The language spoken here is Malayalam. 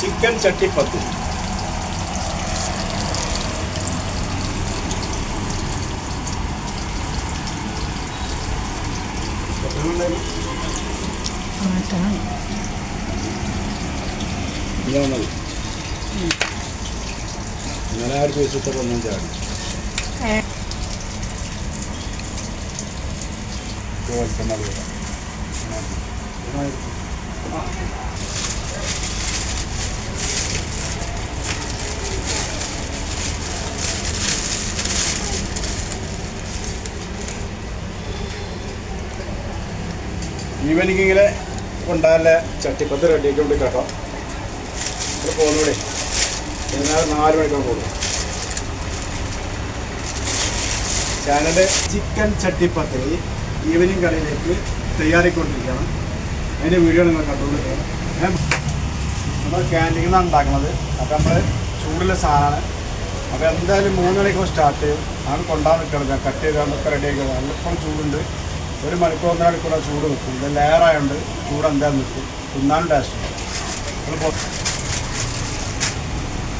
ചിക്കൻ ചട്ടിപ്പത്തി മാറ്റണം ഇങ്ങനെ മതി അങ്ങനെ ആ ഒരു പീസത്തെ ഒന്നും ചാടി വെൽക്കം ഈവനിങ്ങിങ്ങനെ കൊണ്ടാലെ ചട്ടിപ്പത്ത് റെഡിയാക്കി കൊണ്ട് കേട്ടോ ഇവിടെ പോകുന്നൂടെ വൈകുന്നേരം നാല് മണിക്കാണ് പോകും ചാനൽ ചിക്കൻ ചട്ടിപ്പത്ത് ഈവനിങ് കടയിലേക്ക് തയ്യാറിക്കൊണ്ടിരിക്കുകയാണ്. അതിന്റെ വീഡിയോ നിങ്ങൾ കണ്ടുകൊണ്ടിരിക്കണം ഞാൻ നമ്മൾ ക്യാന്റീനിൽ നിന്നാണ് ഉണ്ടാക്കുന്നത്. അപ്പോൾ നമ്മൾ ചൂടുള്ള സാധനമാണ്. അപ്പോൾ എന്തായാലും മൂന്ന് മണിക്കൂർ സ്റ്റാർട്ട് ചെയ്യും. ആണ് കൊണ്ടാൻ നിൽക്കണം ഞാൻ കട്ട് ചെയ്താൽ റെഡി ആക്കി നല്ലിപ്പം ചൂടുണ്ട്. ഒരു മണിക്കൂർ ഒന്നര മണിക്കൂർ ചൂട് നിൽക്കും. ഇത് ലെയറായതുകൊണ്ട് ചൂട് എന്താ നിൽക്കും? തിന്നാനും ടേസ്റ്റ്